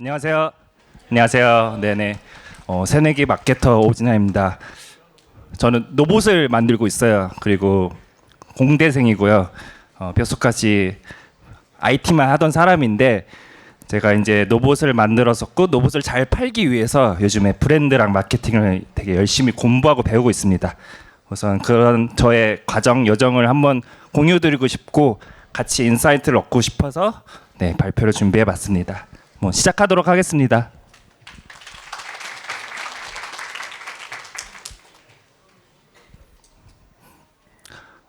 안녕하세요. 안녕하세요. 네네. 어, 새내기 마케터 오진아입니다. 저는 로봇을 만들고 있어요. 그리고 공대생이고요. 어, 뼛속까지 IT만 하던 사람인데 제가 이제 로봇을 만들었었고 로봇을 잘 팔기 위해서 요즘에 브랜드랑 마케팅을 되게 열심히 공부하고 배우고 있습니다. 우선 그런 저의 과정 여정을 한번 공유드리고 싶고 같이 인사이트를 얻고 싶어서 네, 발표를 준비해봤습니다. 뭐 시작하도록 하겠습니다.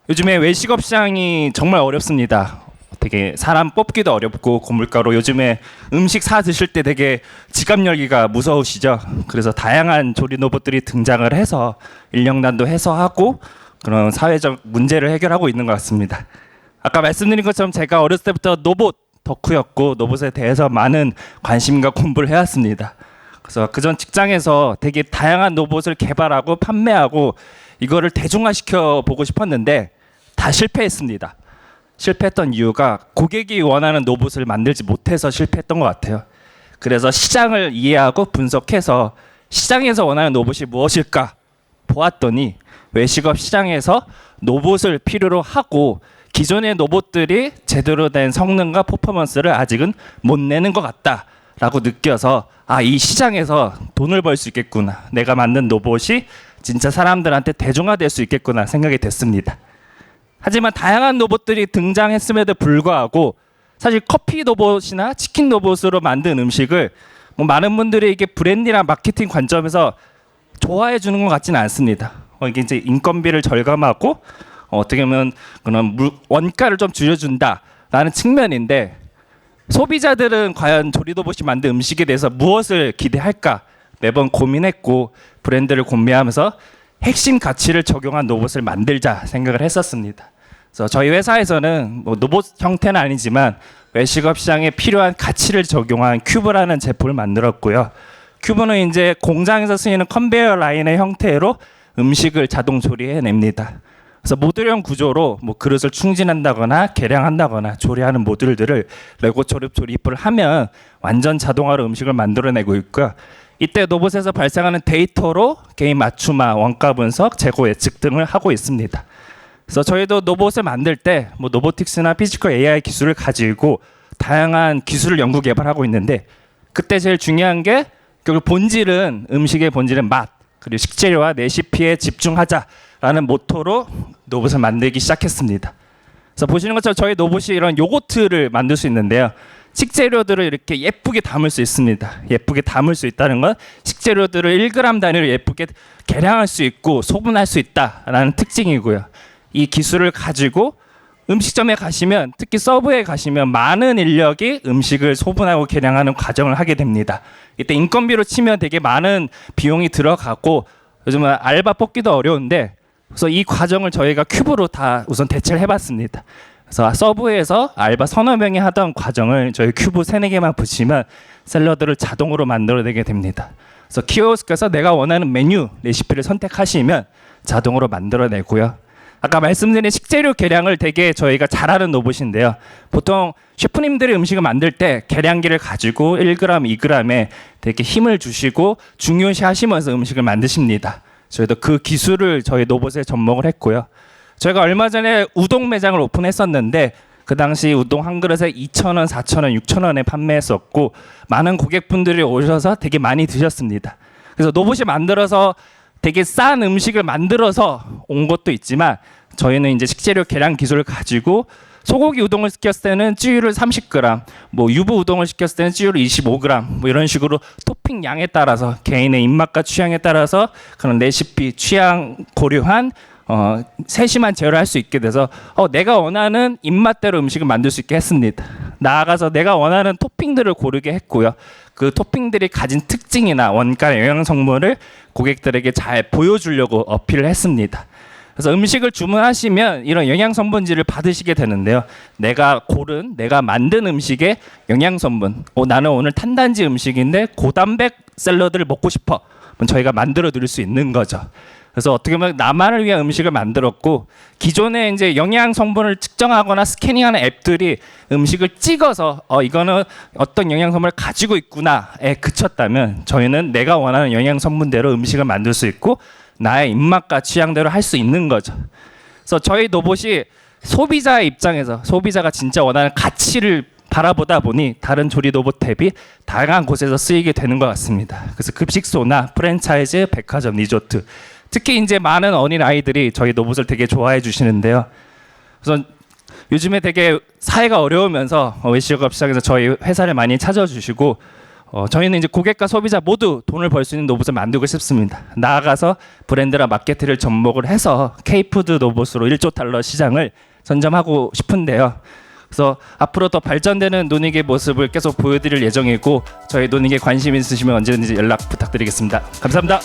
요즘에 외식업 시장이 정말 어렵습니다. 되게 사람 뽑기도 어렵고 고물가로 요즘에 음식 사 드실 때 되게 지갑 열기가 무서우시죠. 그래서 다양한 조리 로봇들이 등장을 해서 인력난도 해소하고 그런 사회적 문제를 해결하고 있는 것 같습니다. 아까 말씀드린 것처럼 제가 어렸을 때부터 로봇 덕후였고 로봇에 대해서 많은 관심과 공부를 해왔습니다. 그래서 그전 직장에서 되게 다양한 로봇을 개발하고 판매하고 이거를 대중화시켜 보고 싶었는데 다 실패했습니다. 실패했던 이유가 고객이 원하는 로봇을 만들지 못해서 실패했던 것 같아요. 그래서 시장을 이해하고 분석해서 시장에서 원하는 로봇이 무엇일까 보았더니 외식업 시장에서 로봇을 필요로 하고 기존의 로봇들이 제대로 된 성능과 퍼포먼스를 아직은 못 내는 것 같다라고 느껴서 아 이 시장에서 돈을 벌 수 있겠구나 내가 만든 로봇이 진짜 사람들한테 대중화될 수 있겠구나 생각이 됐습니다. 하지만 다양한 로봇들이 등장했음에도 불구하고 사실 커피 로봇이나 치킨 로봇으로 만든 음식을 뭐 많은 분들이 이게 브랜디나 마케팅 관점에서 좋아해 주는 것 같지는 않습니다. 어, 이게 이제 인건비를 절감하고 어, 어떻게 보면 그런 물, 원가를 좀 줄여준다라는 측면인데 소비자들은 과연 조리 로봇이 만든 음식에 대해서 무엇을 기대할까 매번 고민했고 브랜드를 고민하면서 핵심 가치를 적용한 로봇을 만들자 생각을 했었습니다. 그래서 저희 회사에서는 뭐 로봇 형태는 아니지만 외식업 시장에 필요한 가치를 적용한 큐브라는 제품을 만들었고요. 큐브는 이제 공장에서 쓰이는 컨베이어 라인의 형태로 음식을 자동 조리해냅니다. 그래서 모듈형 구조로 뭐 그릇을 충진한다거나 계량한다거나 조리하는 모듈들을 레고 조립 조립을 하면 완전 자동화로 음식을 만들어내고 있고요. 이때 로봇에서 발생하는 데이터로 개인 맞춤화, 원가 분석, 재고 예측 등을 하고 있습니다. 그래서 저희도 로봇을 만들 때 뭐 로보틱스나 피지컬 AI 기술을 가지고 다양한 기술을 연구 개발하고 있는데 그때 제일 중요한 게 결국 본질은 음식의 본질은 맛 그리고 식재료와 레시피에 집중하자 라는 모토로 로봇을 만들기 시작했습니다. 그래서 보시는 것처럼 저희 로봇이 이런 요거트를 만들 수 있는데요. 식재료들을 이렇게 예쁘게 담을 수 있습니다. 예쁘게 담을 수 있다는 건 식재료들을 1g 단위로 예쁘게 계량할 수 있고 소분할 수 있다라는 특징이고요. 이 기술을 가지고 음식점에 가시면 특히 서브에 가시면 많은 인력이 음식을 소분하고 계량하는 과정을 하게 됩니다. 이때 인건비로 치면 되게 많은 비용이 들어가고 요즘은 알바 뽑기도 어려운데 그래서 이 과정을 저희가 큐브로 다 우선 대체를 해봤습니다. 그래서 서브에서 알바 서너 명이 하던 과정을 저희 큐브 세네 개만 붙이면 샐러드를 자동으로 만들어내게 됩니다. 그래서 키오스크에서 내가 원하는 메뉴 레시피를 선택하시면 자동으로 만들어내고요. 아까 말씀드린 식재료 계량을 되게 저희가 잘하는 로봇인데요. 보통 셰프님들이 음식을 만들 때 계량기를 가지고 1g, 2g에 되게 힘을 주시고 중요시 하시면서 음식을 만드십니다. 저희도 그 기술을 저희 로봇에 접목을 했고요. 저희가 얼마 전에 우동 매장을 오픈했었는데 그 당시 우동 한 그릇에 2,000원, 4,000원, 6,000원에 판매했었고 많은 고객분들이 오셔서 되게 많이 드셨습니다. 그래서 로봇이 만들어서 되게 싼 음식을 만들어서 온 것도 있지만 저희는 이제 식재료 계량 기술을 가지고 소고기 우동을 시켰을 때는 찌유를 30g, 뭐 유부 우동을 시켰을 때는 찌유를 25g, 뭐 이런 식으로 토핑 양에 따라서 개인의 입맛과 취향에 따라서 그런 레시피 취향 고려한 어, 세심한 제어를 할 수 있게 돼서 어, 내가 원하는 입맛대로 음식을 만들 수 있게 했습니다. 나아가서 내가 원하는 토핑들을 고르게 했고요. 그 토핑들이 가진 특징이나 원가 영양 성분을 고객들에게 잘 보여주려고 어필을 했습니다. 그래서 음식을 주문하시면 이런 영양 성분지를 받으시게 되는데요. 내가 고른, 내가 만든 음식의 영양 성분. 어, 나는 오늘 탄단지 음식인데 고단백 샐러드를 먹고 싶어. 그럼 저희가 만들어 드릴 수 있는 거죠. 그래서 어떻게 보면 나만을 위한 음식을 만들었고 기존에 이제 영양 성분을 측정하거나 스캐닝하는 앱들이 음식을 찍어서 어 이거는 어떤 영양 성분을 가지고 있구나에 그쳤다면 저희는 내가 원하는 영양 성분대로 음식을 만들 수 있고 나의 입맛과 취향대로 할 수 있는 거죠. 그래서 저희 로봇이 소비자의 입장에서 소비자가 진짜 원하는 가치를 바라보다 보니 다른 조리 로봇 탭이 다양한 곳에서 쓰이게 되는 것 같습니다. 그래서 급식소나 프랜차이즈, 백화점, 리조트 특히 이제 많은 어린 아이들이 저희 로봇을 되게 좋아해 주시는데요. 그래서 요즘에 되게 사회가 어려우면서 어, 외식업 시장에서 저희 회사를 많이 찾아주시고 어, 저희는 이제 고객과 소비자 모두 돈을 벌 수 있는 로봇을 만들고 싶습니다. 나아가서 브랜드랑 마케팅을 접목을 해서 K푸드 로봇으로 1조 달러 시장을 선점하고 싶은데요. 그래서 앞으로 더 발전되는 노닉의 모습을 계속 보여드릴 예정이고 저희 노닉에 관심 있으시면 언제든지 연락 부탁드리겠습니다. 감사합니다.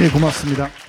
예, 고맙습니다.